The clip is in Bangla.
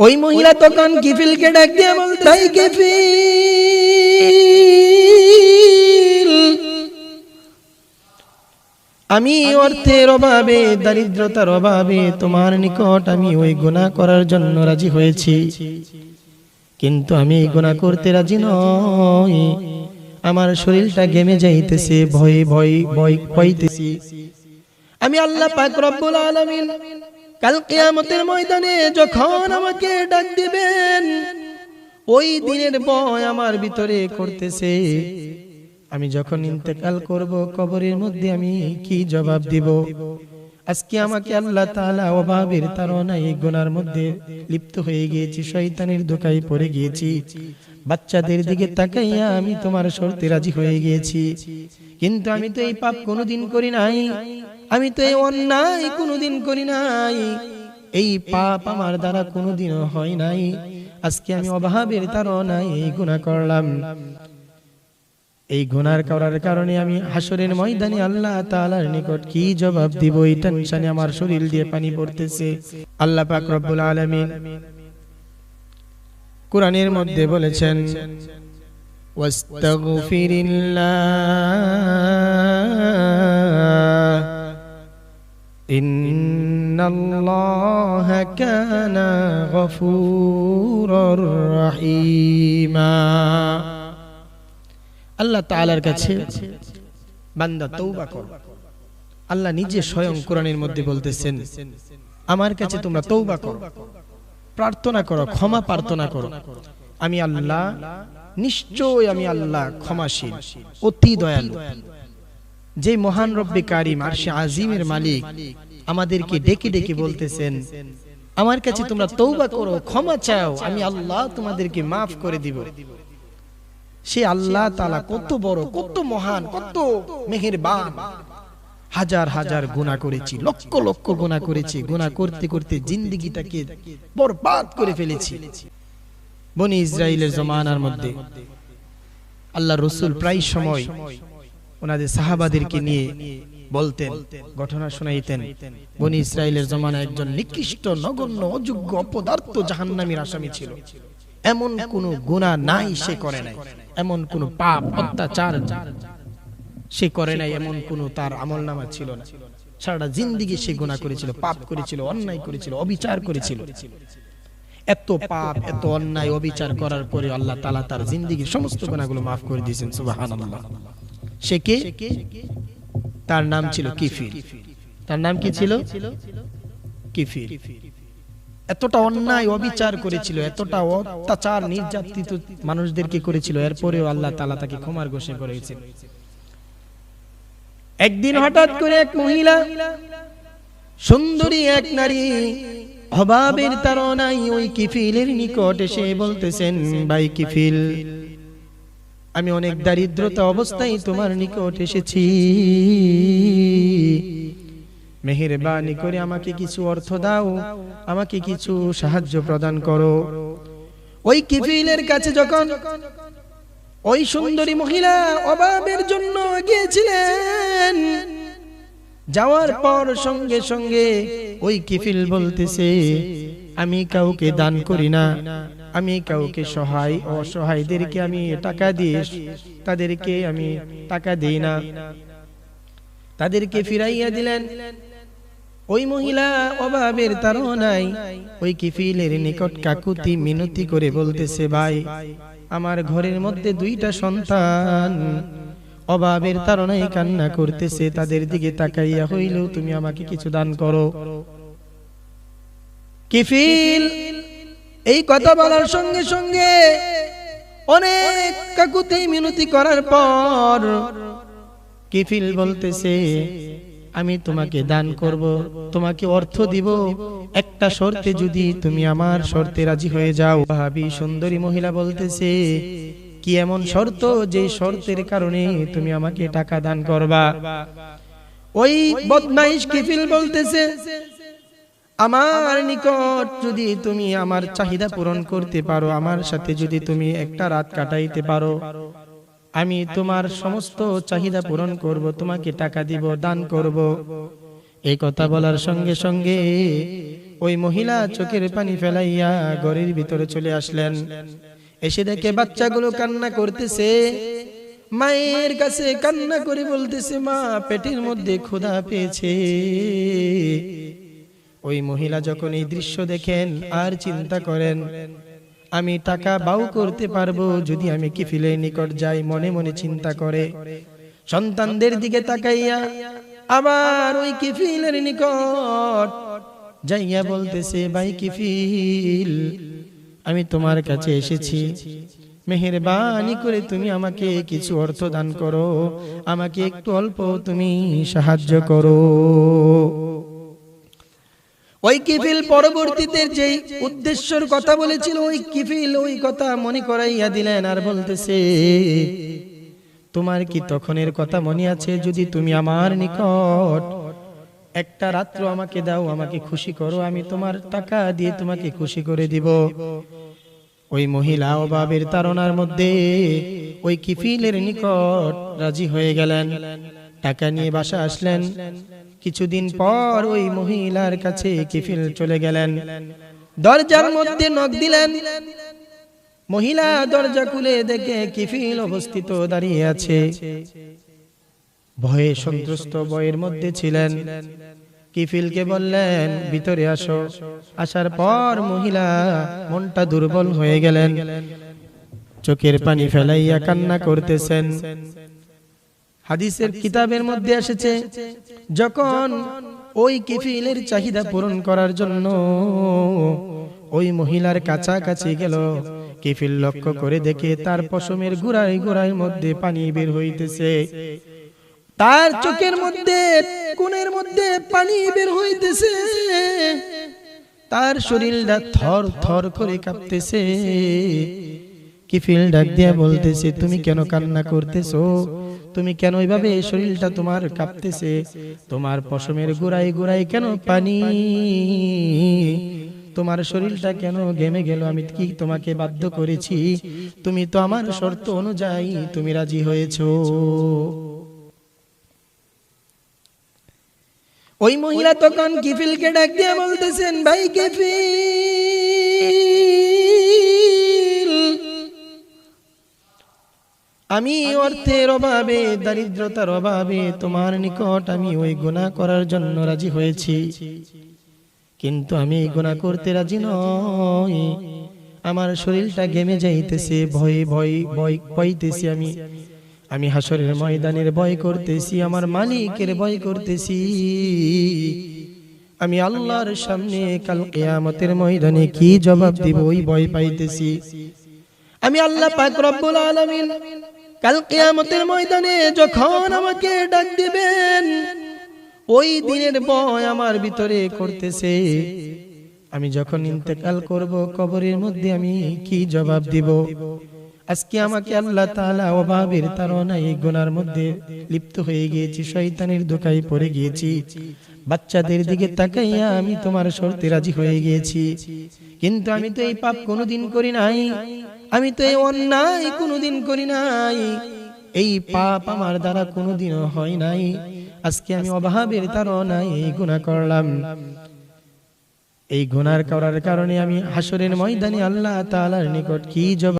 ওই মহিলা তখন কিফিলকে ডাক দিয়ে বলতে, "এই কিফিল আমি অর্থের অভাবে, দারিদ্রতার অভাবে তোমার নিকট আমি ওই গুনাহ করার জন্য রাজি হয়েছি। কিন্তু আমি গুনাহ করতে রাজি নই। আমার শরীরটা গেমে যাইতেছে, ভয়ে ভয় ভয় পাইতেছি আমি আল্লাহ পাক রব্বুল আলামিন কাল কিয়ামতের ময়দানে যখন আমাকে ডাক দিবেন, ওই দিনের ভয় আমার ভিতরে করতেছে। আমি যখন ইন্তেকাল করব, কবরের মধ্যে আমি কি জবাব দিব? আজকে আমাকে আল্লাহ তাআলা অভাবের তাড়নায় এই গুনার মধ্যে লিপ্ত হয়ে গিয়েছি, শয়তানের ধোকায় পড়ে গিয়েছি। বাচ্চাদের দিকে তাকাইয়া আমি তোমার শর্তে রাজি হয়ে গিয়েছি। কিন্তু আমি তো এই পাপ কোনোদিন করি নাই। আমি তো এই অন্যায় কোনোদিন করি নাই। এই পাপ আমার দ্বারা কোনোদিনও হয় নাই। আজকে আমি অভাবের তাড়নায় এই গুনাহ করলাম। এই গুনার করার কারণে আমি হাসরের ময়দানে আল্লাহ তাআলার নিকট কি জবাব দিব? এই টেনশনে আমার শরীর দিয়ে পানি পড়তেছে। আল্লাহ পাক রব্বুল আলামিন কোরআনের মধ্যে বলেছেন ওয়াস্তাগফিরিল্লাহ। ইন্নাল্লাহ কানা গফুরুর রহিমা। আল্লাহ তাআলার কাছে বান্দা তৌবা কর। আল্লাহ নিজে স্বয়ং কোরআনের মধ্যে বলতেছেন, আমার কাছে তোমরা তৌবা করো, প্রার্থনা করো, ক্ষমা প্রার্থনা করো। আমি আল্লাহ নিশ্চয় আমি আল্লাহ ক্ষমাশীল, অতি দয়ালু। যে মহান রব্বে কারিম আরশে আজিমের মালিক আমাদেরকে ডেকে ডেকে বলতেছেন, আমার কাছে তোমরা তৌবা করো, ক্ষমা চাও, আমি আল্লাহ তোমাদেরকে মাফ করে দিব। সে আল্লাহ তালা কত বড়, কত মহান, কত মেহেরবান। হাজার হাজার গুণা করেছি, লক্ষ লক্ষ গুণা করেছি গুণা করতে করতে জিন্দিগিটাকে বরবাদ করে ফেলেছি। বনি ইসরায়েলের জমানার মধ্যে আল্লাহ রসুল প্রায় সময় ওনাদের সাহাবাদেরকে নিয়ে বলতেন ঘটনা শোনাইতেন। বনি ইসরায়েলের জমানা একজন নিকৃষ্ট নগণ্য অযোগ্য অপদার্থ জাহান্নামীর আসামি ছিল। এমন কোন গুনাহ নাই সে করে নাই। এমন কোন পাপ অত্যাচার সে করে নাই এমন কোন তার আমল নামা ছিল না। সারাটা জিন্দিগি সে গুনাহ করেছিল পাপ করেছিল অন্যায় করেছিল অবিচার করেছিল। এত পাপ এত অন্যায় অবিচার করার পরে আল্লাহ তালা তার জিন্দিগির সমস্ত গুণাগুলো মাফ করে দিয়েছেন। সুবহানাল্লাহ। সে কে? তার নাম ছিল কিফির। তার নাম কি ছিল? কিফির। এতটা অন্যায় অবিচার করেছিল এতটা অত্যাচার নির্যাতিত মানুষদেরকে করেছিল এরপরেও আল্লাহ তালা তাকে ক্ষমার ঘোষণা করেছেন একদিন হঠাৎ করে এক মহিলা সুন্দরী এক নারী অভাবের তারনাই ওই কিফিলের নিকট এসে বলতেছেন ভাই কিফিল আমি অনেক দারিদ্রতা অবস্থায় তোমার নিকট এসেছি। মেহেরবানি করে আমাকে কিছু অর্থ দাও আমাকে কিছু সাহায্য প্রদান করো। ওই কিফিলের কাছে যখন ওই সুন্দরী মহিলা অভাবের জন্য গিয়েছিলেন যাওয়ার পর সঙ্গে সঙ্গে ওই কিফিল বলতেছে আমি কাউকে দান করি না। আমি কাউকে সহায় অসহায়দেরকে আমি টাকা দিয়ে তাদেরকে আমি টাকা দেই না। তাদেরকে ফিরাইয়া দিলেন। ওই মহিলা অভাবের তাড়নায় ওই কিফিলের নিকট কাকুতি মিনতি করে বলতেছে, ভাই, আমার ঘরের মধ্যে দুইটা সন্তান অভাবের তাড়নায় কান্না করতেছে, তাদের দিকে তাকাইয়া হইলেও তুমি আমাকে কিছু দান করো। কিফিল এই কথা বলার সঙ্গে সঙ্গে অনেক কাকুতি মিনতি করার পর কিফিল বলতেছে, আমি তোমাকে দান করব, তোমাকে অর্থ দিব। একটা শর্তে যদি তুমি আমার শর্তে রাজি হয়ে যাও। ভাবি সুন্দরী মহিলা বলতেছে, কি এমন শর্ত যে শর্তের কারণে তুমি আমাকে টাকা দান করবা? ওই বদমাইশ কিফিল বলতেছে আমার নিকট যদি তুমি আমার চাহিদা পূরণ করতে পারো আমার সাথে যদি তুমি একটা রাত কাটাইতে পারো আমি তোমার সমস্ত চাহিদা পূরণ করব তোমাকে টাকা দিব দান করব। এই কথা বলার সঙ্গে সঙ্গে ওই মহিলা চোখের পানি ফেলাইয়া ঘরের ভিতরে চলে আসলেন। এসে দেখে বাচ্চাগুলো কান্না করতেছে। মায়ের কাছে কান্না করে বলতেছে মা পেটের মধ্যে ক্ষুধা পেয়েছে। ওই মহিলা যখন এই দৃশ্য দেখেন আর চিন্তা করেন, আমি টাকা বাউ করতে পারব যদি আমি কিফিলের নিকট যাই, মনে মনে চিন্তা করে। সন্তানদের দিকে তাকাইয়া, আবার ওই কিফিলের নিকট যাইয়া বলতেছে, ভাই কিফিল, আমি তোমার কাছে এসেছি। মেহেরবানি করে তুমি আমাকে কিছু অর্থ দান করো। আমাকে একটু অল্প তুমি সাহায্য করো। ওই কিফিল পরবর্তীতে যেই উদ্দেশ্যের কথা বলেছিল ওই কিফিল ওই কথা মনে করাইয়া দিলেন আর বলতেছে তোমার কি তখনের কথা মনে আছে যদি তুমি আমার নিকট একটা রাত্র আমাকে দাও আমাকে খুশি করো আমি তোমার টাকা দিয়ে তোমাকে খুশি করে দিব। ওই মহিলা অভাবের তারণার মধ্যে ওই কিফিলের নিকট রাজি হয়ে গেলেন। টাকা নিয়ে বাসা আসলেন। কিছুদিন পর ওই মহিলার কাছে কিফিল চলে গেলেন। দরজার মধ্যে নখ দিলেন। মহিলা দরজা খুলে দেখে কিফিল অবস্থিত দাঁড়িয়ে আছে। ভয়ে সন্ত্রস্ত বয়ের মধ্যে ছিলেন। কিফিলকে বললেন ভিতরে আসো। আসার পর মহিলা মনটা দুর্বল হয়ে গেলেন। চোখের পানি ফেলাইয়া কান্না করতেছেন। হাদিসের কিতাবের মধ্যে এসেছে যখন ওই কিফিলের চাহিদা পূরণ করার জন্য ওই মহিলার কাছাকাছি গেল। কিফিল লক্ষ্য করে দেখে তার পশমের গুড়াই গুড়াই মধ্যে পানি বের হইতেছে। তার চোখের মধ্যে কোণের মধ্যে পানি বের হইতেছে। তার শরীরটা থর থর করে কাঁপতেছে। কিফিল ডাক দিয়া বলতেছে তুমি কেন কান্না করতেছো? তুমি কেন এইভাবে শরীরটা তোমার কাঁপতেছে? তোমার পশমের গোড়াই গোড়াই কেন পানি? তোমার শরীরটা কেন গেমে গেল? আমি কি তোমাকে বাধ্য করেছি? তুমি তো আমার শর্ত অনুযায়ী তুমি রাজি হয়েছো। ওই মহিলা তখন কিফিলকে ডাক দিয়ে বলতেছেন, ভাই কিফিল আমি অর্থের অভাবে দারিদ্রতার অভাবে তোমার নিকট আমি ওই গুনাহ করার জন্য রাজি হয়েছি। কিন্তু আমি গুনাহ করতে রাজি নই। আমার শরীরটা গেমে যাইতেছে ভয়ে ভয় ভয় পাইতেছি আমি। আমি। হাসরের ময়দানের ভয় করতেছি আমার মালিকের ভয় করতেছি। আমি আল্লাহর সামনে কাল কিয়ামতের ময়দানে কি জবাব দিব ওই ভয় পাইতেছি। আমি আল্লাহ পাক রব্বুল আলামিন কাল কিয়ামতের ময়দানে যখন আমাকে ডাক দিবেন, ওই দিনের ভয় আমার ভিতরে করতেছে। আমি যখন ইন্তেকাল করব, কবরের মধ্যে আমি কি জবাব দিব? আজকে আমাকে আল্লাহ তাআলা অভাবের তাড়নায় এই গুনার মধ্যে লিপ্ত হয়ে গিয়েছি, শয়তানের দোকায় পড়ে গিয়েছি। বাচ্চাদের দিকে তাকাইয়া আমি তোমার শর্তে রাজি হয়ে গিয়েছি। কিন্তু আমি তো এই পাপ কোনোদিন করি নাই। আমি তো এই অন্যায় কোনোদিন করি নাই। এই পাপ আমার দ্বারা কোনোদিনও হয় নাই। আজকে আমি অভাবের তাড়নায় এই গুণা করলাম। এই গুনার করার কারণে আমি হাসরের ময়দানে আল্লাহ তাআলার নিকট কি জবাব